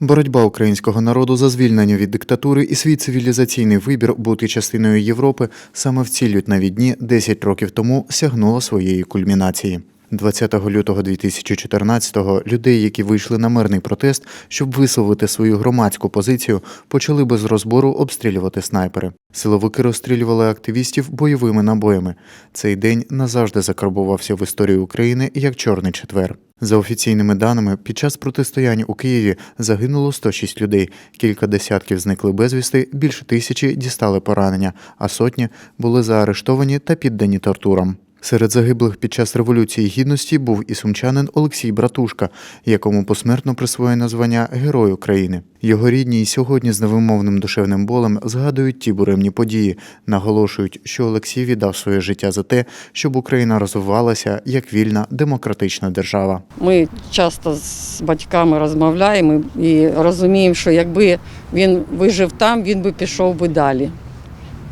Боротьба українського народу за звільнення від диктатури і свій цивілізаційний вибір бути частиною Європи саме в ці лютневі дні 10 років тому сягнула своєї кульмінації. 20 лютого 2014-го людей, які вийшли на мирний протест, щоб висловити свою громадську позицію, почали без розбору обстрілювати снайпери. Силовики розстрілювали активістів бойовими набоями. Цей день назавжди закарбувався в історії України як Чорний четвер. За офіційними даними, під час протистоянь у Києві загинуло 106 людей, кілька десятків зникли безвісти, більше тисячі дістали поранення, а сотні були заарештовані та піддані тортурам. Серед загиблих під час Революції Гідності був і сумчанин Олексій Братушка, якому посмертно присвоєно звання Герой України. Його рідні і сьогодні з невимовним душевним болем згадують ті буремні події, наголошують, що Олексій віддав своє життя за те, щоб Україна розвивалася як вільна демократична держава. Ми часто з батьками розмовляємо і розуміємо, що якби він вижив там, він би пішов би далі.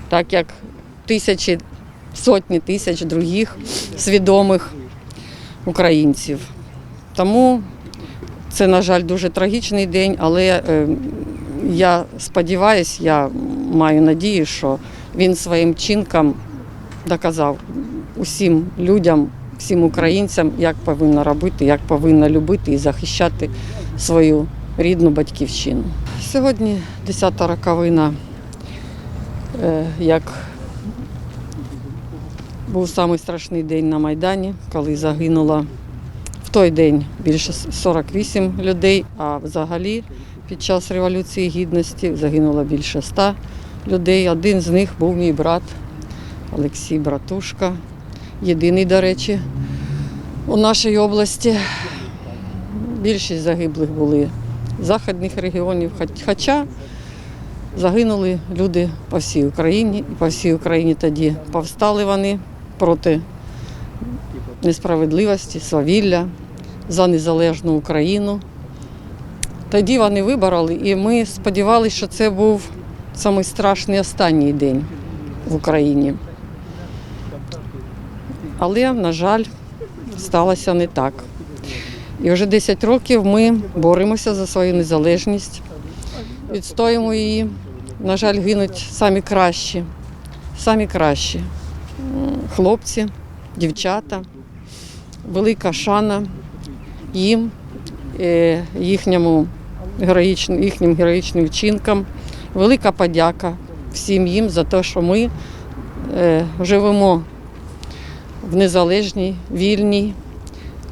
Так як тисячі, сотні тисяч других свідомих українців. Тому це, на жаль, дуже трагічний день, але е, я сподіваюся, я маю надію, що він своїм чинком доказав усім людям, всім українцям, як повинна робити, як повинна любити і захищати свою рідну батьківщину. Сьогодні 10-та роковина, е, як був самий страшний день на Майдані, коли загинуло в той день більше 48 людей, а взагалі під час Революції Гідності загинуло більше 100 людей. Один з них був мій брат Олексій Братушка, єдиний, до речі, у нашій області. Більшість загиблих були західних регіонів, хоча загинули люди по всій Україні. І по всій Україні тоді повстали вони проти несправедливості, свавілля, за незалежну Україну. Тоді вони вибороли, і ми сподівалися, що це був самий останній день в Україні. Але, на жаль, сталося не так. І вже 10 років ми боремося за свою незалежність, відстоїмо її. На жаль, гинуть самі кращі, самі кращі хлопці, дівчата. Велика шана їм, е, їхньому героїчним, їхнім героїчним вчинкам. Велика подяка всім їм за те, що ми е, живемо в незалежній, вільній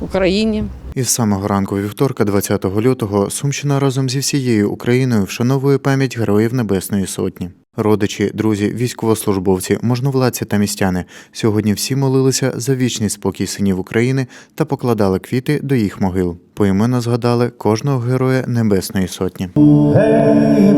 Україні. Із самого ранку вівторка, 20 лютого, Сумщина разом зі всією Україною вшановує пам'ять героїв Небесної Сотні. Родичі, друзі, військовослужбовці, можновладці та містяни сьогодні всі молилися за вічний спокій синів України та покладали квіти до їх могил. Поіменно згадали кожного героя Небесної Сотні. Гей,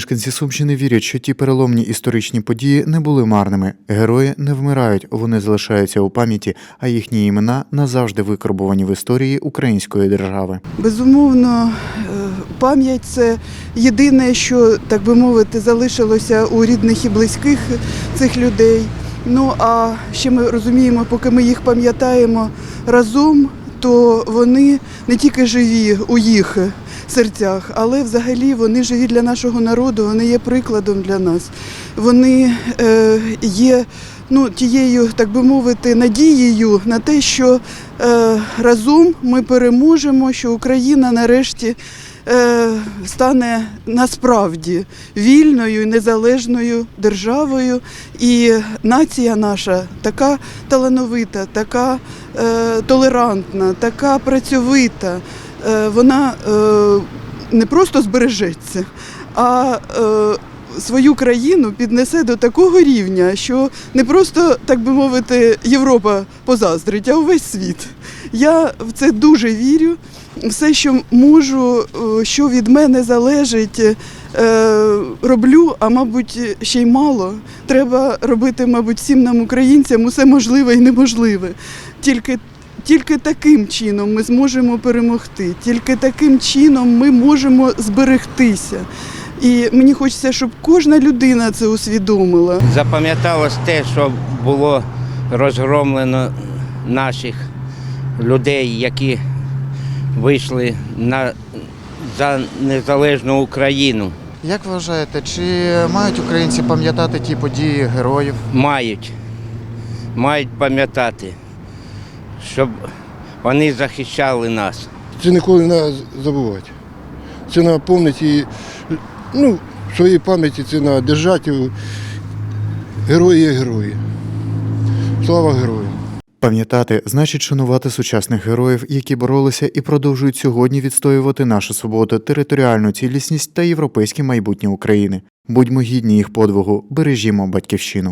Мешканці Сумщини вірять, що ті переломні історичні події не були марними. Герої не вмирають, вони залишаються у пам'яті, а їхні імена назавжди викарбовані в історії української держави. Безумовно, е, пам'ять це єдине, що, так би мовити, залишилося у рідних і близьких цих людей. Ну а ще ми розуміємо, поки ми їх пам'ятаємо разом, то вони не тільки живі у їх серцях, але взагалі вони живі для нашого народу, вони є прикладом для нас. Вони е, є ну, тією, так би мовити, надією на те, що е, разом ми переможемо, що Україна нарешті е, стане насправді вільною і незалежною державою. І нація наша така талановита, така е, толерантна, така працьовита. Е, вона е, не просто збережеться, а е, свою країну піднесе до такого рівня, що не просто, так би мовити, Європа позаздрить, а увесь світ. Я в це дуже вірю. Все, що можу, що від мене залежить, роблю, а мабуть, ще й мало. Треба робити, мабуть, всім нам, українцям, усе можливе і неможливе. Тільки тільки таким чином ми зможемо перемогти, тільки таким чином ми можемо зберегтися. І мені хочеться, щоб кожна людина це усвідомила. Запам'яталось те, що було розгромлено наших людей, які вийшли на, за незалежну Україну. Як вважаєте, чи мають українці пам'ятати ті події героїв? Мають, мають пам'ятати, щоб вони захищали нас. Це ніколи не треба забувати. Це треба пам'ятати ну, в своїй пам'яті це треба держати. Герої є герої. Слава героям! Пам'ятати значить шанувати сучасних героїв, які боролися і продовжують сьогодні відстоювати нашу свободу, територіальну цілісність та європейське майбутнє України. Будьмо гідні їх подвигу, бережімо батьківщину.